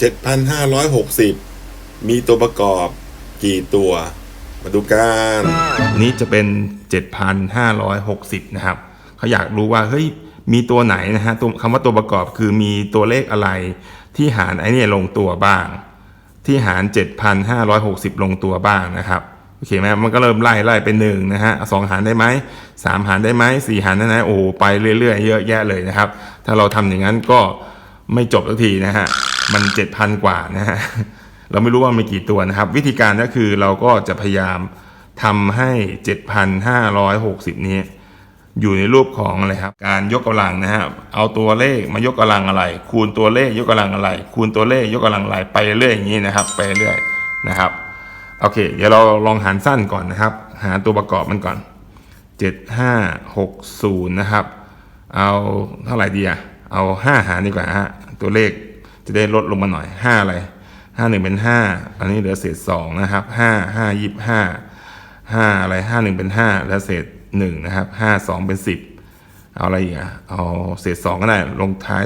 7,560 มีตัวประกอบกี่ตัว มาดูกัน นี้จะเป็น 7,560 นะครับเขาอยากรู้ว่าเฮ้ยมีตัวไหนนะฮะตัวคำว่าตัวประกอบคือมีตัวเลขอะไรที่หารไอ้เนี่ยลงตัวบ้าง ที่หาร 7,560 ลงตัวบ้างนะครับโอเคไหมมันก็เริ่มไล่ไล่ไปหนึ่งนะฮะสองหารได้ไหมสามหารได้ไหมสี่หารได้ไหมโอ้ไปเรื่อยๆ เยอะแยะเลยนะครับ ถ้าเราทำอย่างนั้นก็ไม่จบสักทีนะฮะ มัน7,000กว่านะฮะเราไม่รู้ว่ามีกี่ตัวนะครับ วิธีการก็คือเราก็จะพยายามทำให้ 7,560 นี้ อยู่ในรูปของอะไรครับ การยกกำลังนะฮะเอาตัวเลขมายกกำลังอะไร คูณตัวเลขยกกำลังอะไร คูณตัวเลขยกกำลังอะไรไปเรื่อยอย่างนี้นะครับ ไปเรื่อยนะครับโอเค เดี๋ยวเราลองหารสั้นก่อนนะครับ หาตัวประกอบมันก่อน 7560 นะครับ เอาเท่าไหร่ดีอะเอา 5 หารดีกว่าฮะตัวเลข จะได้ลดลงมาหน่อย5อะไร5 1เป็น5อันนี้เหลือเศษ2นะครับ5 5 25 5อะไร5 1เป็น5แล้วเศษ1นะครับ5 2เป็น10เอาอะไรอีกอะเอาเศษ2ก็ได้ลงท้าย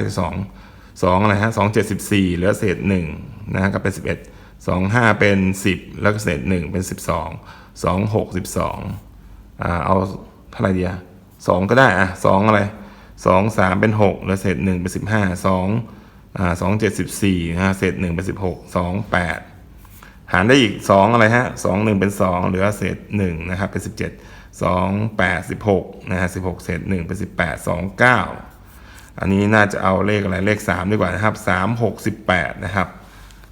2 2อะไรฮะ2 74เหลือเศษ1นะฮะก็เป็น11 2 5เป็น10แล้วก็เศษ1เป็น12 2 6 12อ่าเอาเท่าไหร่ดีอะสองก็ได้อะสองอะไรสองสามเป็นหกแล้วเศษหนึ่งเป็นสิบห้าสอง สองเจ็ดสิบสี่นะฮะเศษหนึ่งเป็นสิบหกสองแปดหารได้อีกสองอะไรฮะสองหนึ่งเป็นสองเหลือเศษหนึ่งนะครับเป็นสิบเจ็ดสองแปดสิบหกนะฮะสิบหกเศษหนึ่งเป็นสิบแปดสองเก้าอันนี้น่าจะเอาเลขอะไรเลขสามดีกว่านะครับสามหกสิบแปดนะครับ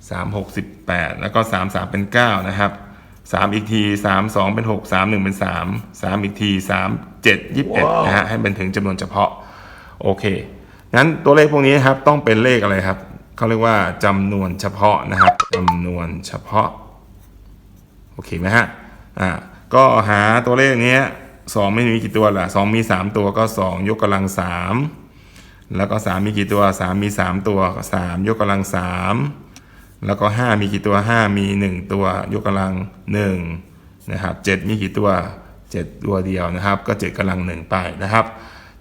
สามหกสิบแปดแล้วก็สามสามเป็นเก้านะครับสามอีกทีสามสองเป็นหกสามหนึ่งเป็นสามสามอีกทีสามเจ็ดยี่สิบเอ็ดนะฮะให้เป็นถึงจำนวนเฉพาะ โอเค งั้นตัวเลขพวกนี้ครับต้องเป็นเลขอะไรครับเขาเรียกว่าจำนวนเฉพาะนะครับจำนวนเฉพาะโอเคไหมฮะอ่าก็หาตัวเลขเนี้ยสองไม่มีกี่ตัวล่ะสองมีสามตัวก็สองยกกำลังสามแล้วก็สามมีกี่ตัวสามมีสามตัวสามยกกำลังสามแล้วก็5มีกี่ตัว5มี1ตัวยกกำลัง1นะครับ7มีกี่ตัว7ตัวเดียวนะครับ ก็7กำลัง1ไปนะครับ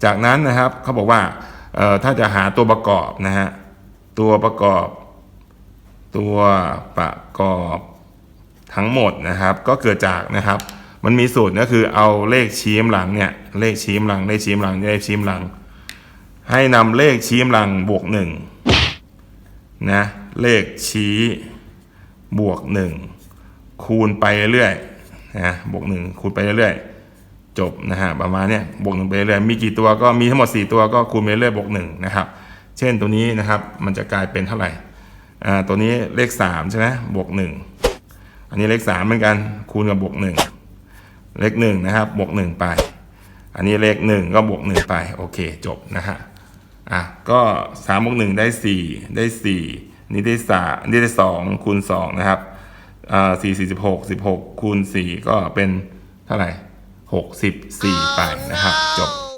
จากนั้นนะครับเขาบอกว่า ถ้าจะหาตัวประกอบนะฮะตัวประกอบ ตัวประกอบทั้งหมดนะครับ ก็เกิดจากนะครับ มันมีสูตรก็คือเอาเลขชี้มหลังเนี่ยเลขชี้มหลังเลขชี้มหลังเลขชี้มหลัง ให้นำเลขชี้มหลังบวกหนึ่งนะเลขชี้บวกหนึ่งคูณไปเรื่อยนะบวกหนึ่งคูณไปเรื่อยๆ จบนะฮะประมาณเนี้ยบวกหนึ่งไปเรื่อยมีกี่ตัวก็มีทั้งหมด 4 ตัวก็คูณไปเรื่อยบวกหนึ่งนะครับ เช่นตัวนี้นะครับมันจะกลายเป็นเท่าไหร่อ่าตัวนี้เลข3ใช่ไหมบวกหนึ่งอันนี้เลข3เหมือนกันคูณกับบวกหนึ่งเลขหนึ่งนะครับบวกหนึ่งไป อันนี้เลขหนึ่งก็บวกหนึ่งไปโอเคจบนะฮะอะก็สามบวกหนึ่งได้สี่ได้สี่นี่ได้สามนี่ได้สองคูณสองนะครับอ่าสี่สี่สิบหกสิบหกคูณสี่ก็เป็นเท่าไหร่ หกสิบสี่ไปนะครับ จบ